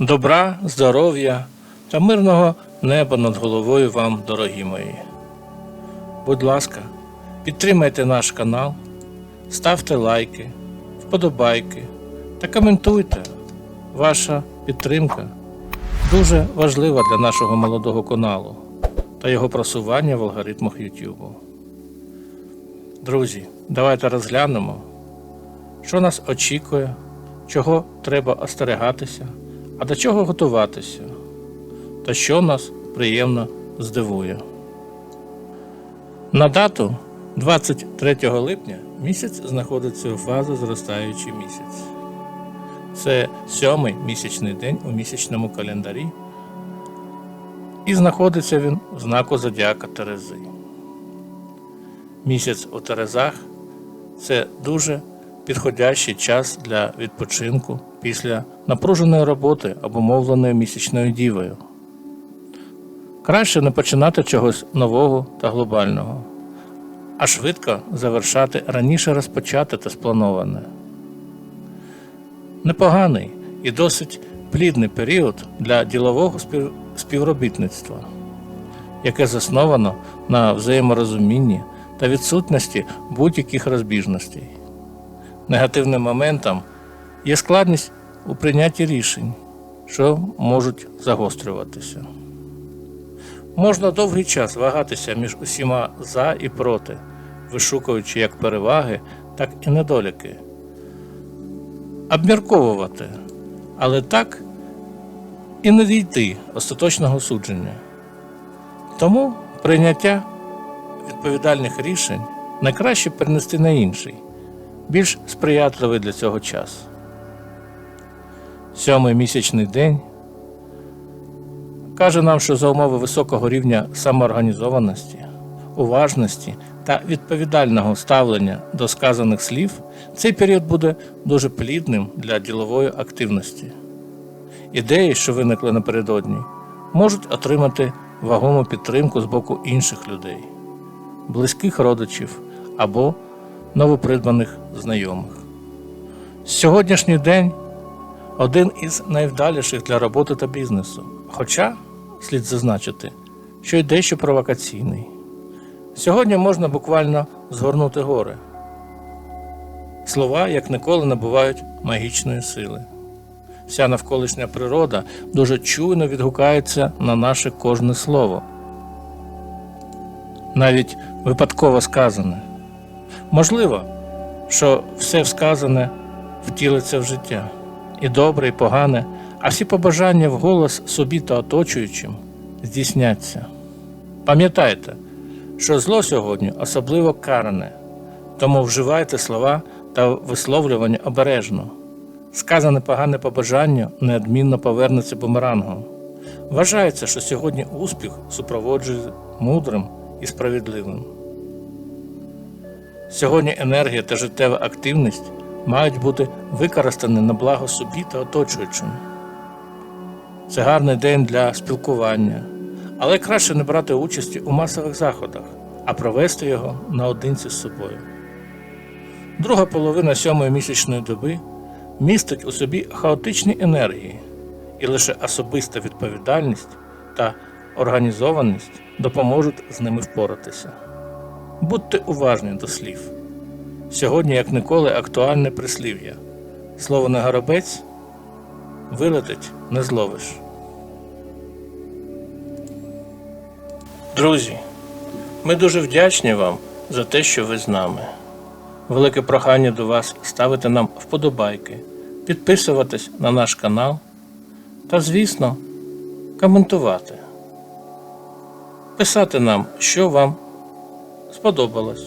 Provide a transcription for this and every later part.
Добра, здоров'я та мирного неба над головою вам, дорогі мої. Будь ласка, підтримайте наш канал, ставте лайки, вподобайки та коментуйте. Ваша підтримка дуже важлива для нашого молодого каналу та його просування в алгоритмах YouTube. Друзі, давайте розглянемо, що нас очікує, чого треба остерегатися, а до чого готуватися, та що нас приємно здивує. На дату 23 липня місяць знаходиться у фазі зростаючий місяць. Це сьомий місячний день у місячному календарі, і знаходиться він в знаку Зодіака Терези. Місяць у Терезах це дуже підходящий час для відпочинку після напруженої роботи, обумовленої місячною дівою. Краще не починати чогось нового та глобального, а швидко завершати раніше розпочати та сплановане. Непоганий і досить плідний період для ділового співробітництва, яке засновано на взаєморозумінні та відсутності будь-яких розбіжностей. Негативним моментом є складність у прийнятті рішень, що можуть загострюватися. Можна довгий час вагатися між усіма за і проти, вишукуючи як переваги, так і недоліки. Обмірковувати, але так і не дійти остаточного судження. Тому прийняття відповідальних рішень найкраще перенести на інший, більш сприятливий для цього час. Сьомий місячний день каже нам, що за умови високого рівня самоорганізованості, уважності та відповідального ставлення до сказаних слів цей період буде дуже плідним для ділової активності. Ідеї, що виникли напередодні, можуть отримати вагому підтримку з боку інших людей, близьких родичів або новопридбаних знайомих. Сьогоднішній день один із найвдаліших для роботи та бізнесу, хоча слід зазначити, що й дещо провокаційний. Сьогодні можна буквально згорнути гори. Слова, як ніколи, набувають магічної сили. Вся навколишня природа дуже чуйно відгукається на наше кожне слово, навіть випадково сказане. Можливо, що все сказане втілиться в життя, і добре, і погане, а всі побажання вголос собі та оточуючим здійсняться. Пам'ятайте, що зло сьогодні особливо каране, тому вживайте слова та висловлювання обережно. Сказане погане побажання неодмінно повернеться бумерангом. Вважається, що сьогодні успіх супроводжує мудрим і справедливим. Сьогодні енергія та життєва активність мають бути використані на благо собі та оточуючим. Це гарний день для спілкування, але краще не брати участі у масових заходах, а провести його наодинці з собою. Друга половина сьомої місячної доби містить у собі хаотичні енергії, і лише особиста відповідальність та організованість допоможуть з ними впоратися. Будьте уважні до слів. Сьогодні, як ніколи, актуальне прислів'я. Слово не горобець вилетить не зловиш. Друзі, ми дуже вдячні вам за те, що ви з нами. Велике прохання до вас ставити нам вподобайки, підписуватись на наш канал та, звісно, коментувати. Писати нам, що вам сподобалось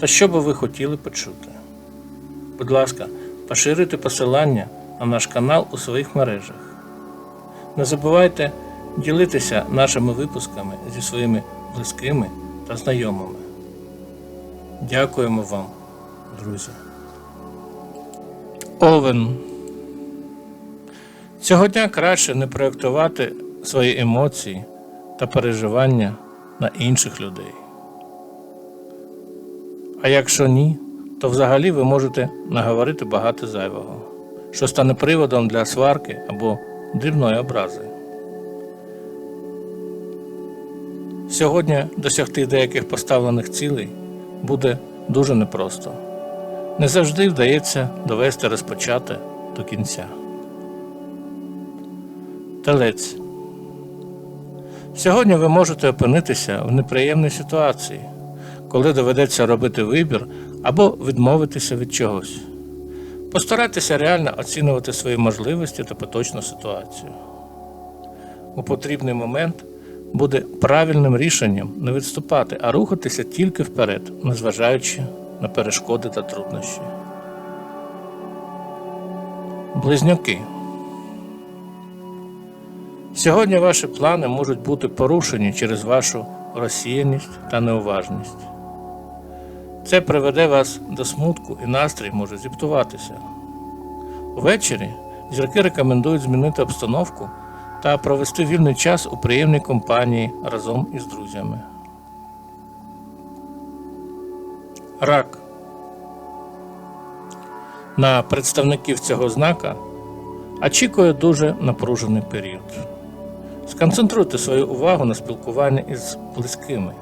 та що би ви хотіли почути. Будь ласка, поширюйте посилання на наш канал у своїх мережах. Не забувайте ділитися нашими випусками зі своїми близькими та знайомими. Дякуємо вам, друзі. Овен. Цього дня краще не проєктувати свої емоції та переживання на інших людей. А якщо ні, то взагалі ви можете наговорити багато зайвого, що стане приводом для сварки або дрібної образи. Сьогодні досягти деяких поставлених цілей буде дуже непросто. Не завжди вдається довести розпочати до кінця. Телець. Сьогодні ви можете опинитися в неприємній ситуації, коли доведеться робити вибір або відмовитися від чогось. Постарайтеся реально оцінювати свої можливості та поточну ситуацію. У потрібний момент буде правильним рішенням не відступати, а рухатися тільки вперед, незважаючи на перешкоди та труднощі. Близнюки. Сьогодні ваші плани можуть бути порушені через вашу розсіяність та неуважність. Це приведе вас до смутку і настрій може зіптуватися. Увечері зірки рекомендують змінити обстановку та провести вільний час у приємній компанії разом із друзями. Рак. На представників цього знака очікує дуже напружений період. Сконцентруйте свою увагу на спілкуванні із близькими.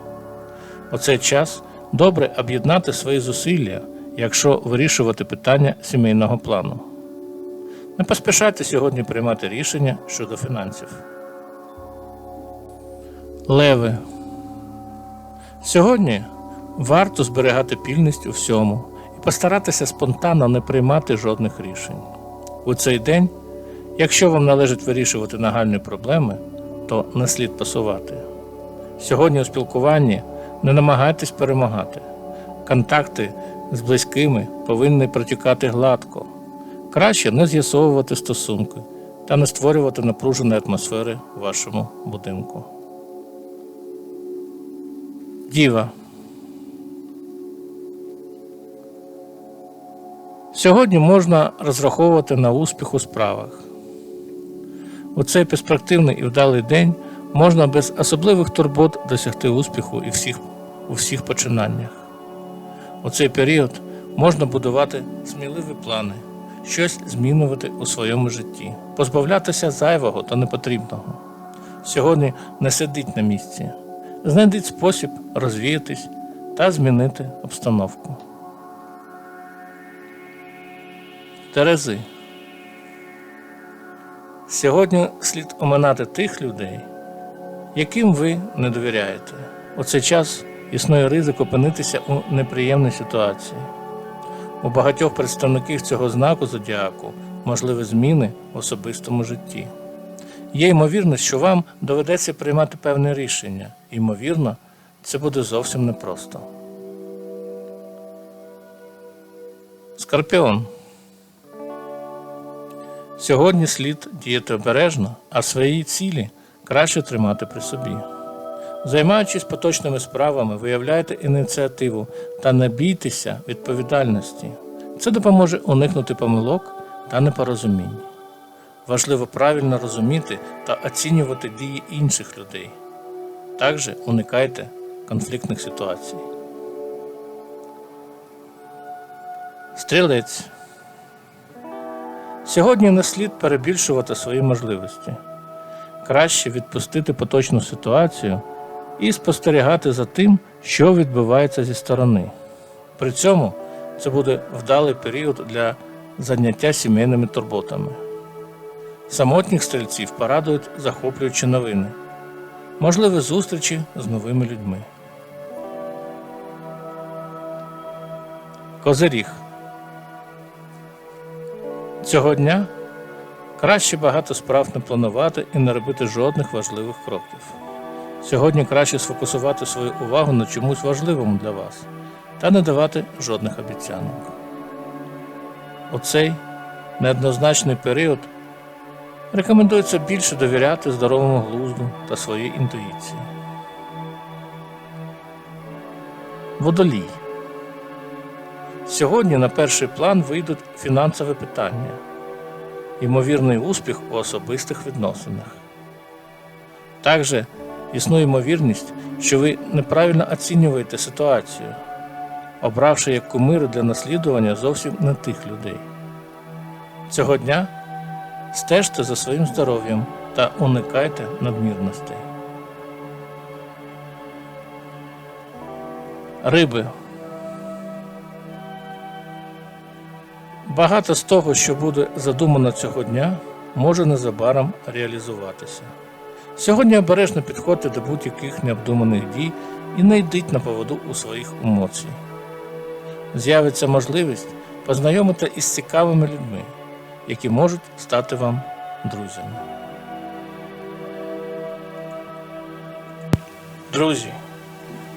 У цей час добре об'єднати свої зусилля, якщо вирішувати питання сімейного плану. Не поспішайте сьогодні приймати рішення щодо фінансів. Леви. Сьогодні варто зберігати пільність у всьому і постаратися спонтанно не приймати жодних рішень. У цей день, якщо вам належить вирішувати нагальні проблеми, то не слід пасувати. Сьогодні у спілкуванні не намагайтесь перемагати. Контакти з близькими повинні протікати гладко. Краще не з'ясовувати стосунки та не створювати напруженої атмосфери в вашому будинку. Діва. Сьогодні можна розраховувати на успіх у справах. У цей перспективний і вдалий день можна без особливих турбот досягти успіху і всіх, у всіх починаннях. У цей період можна будувати сміливі плани, щось змінювати у своєму житті, позбавлятися зайвого та непотрібного. Сьогодні не сидіть на місці, знайдіть спосіб розвіятись та змінити обстановку. Терези. Сьогодні слід оминати тих людей, яким ви не довіряєте. У цей час існує ризик опинитися у неприємній ситуації. У багатьох представників цього знаку зодіаку можливі зміни в особистому житті. Є ймовірність, що вам доведеться приймати певне рішення. Ймовірно, це буде зовсім непросто. Скорпіон. Сьогодні слід діяти обережно, а свої цілі краще тримати при собі. Займаючись поточними справами, виявляйте ініціативу та не бійтеся відповідальності. Це допоможе уникнути помилок та непорозумінь. Важливо правильно розуміти та оцінювати дії інших людей. Також уникайте конфліктних ситуацій. Стрілець. Сьогодні не слід перебільшувати свої можливості. Краще відпустити поточну ситуацію і спостерігати за тим, що відбувається зі сторони. При цьому це буде вдалий період для заняття сімейними турботами. Самотніх стрільців порадують захоплюючі новини, можливі зустрічі з новими людьми. Козиріг Цього дня краще багато справ не планувати і не робити жодних важливих кроків. Сьогодні краще сфокусувати свою увагу на чомусь важливому для вас та не давати жодних обіцянок. У цей неоднозначний період рекомендується більше довіряти здоровому глузду та своїй інтуїції. Водолій. Сьогодні на перший план вийдуть фінансові питання, ймовірний успіх у особистих відносинах. Також існує ймовірність, що ви неправильно оцінюєте ситуацію, обравши як кумири для наслідування зовсім не тих людей. Цього дня Стежте за своїм здоров'ям та уникайте надмірностей. Риби. Багато з того, що буде задумано цього дня, може незабаром реалізуватися. Сьогодні обережно підходьте до будь-яких необдуманих дій і не йдіть на поводу у своїх емоцій. З'явиться можливість познайомити із цікавими людьми, які можуть стати вам друзями. Друзі,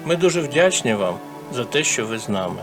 ми дуже вдячні вам за те, що ви з нами.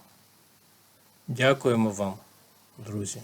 Дякуємо вам, друзі.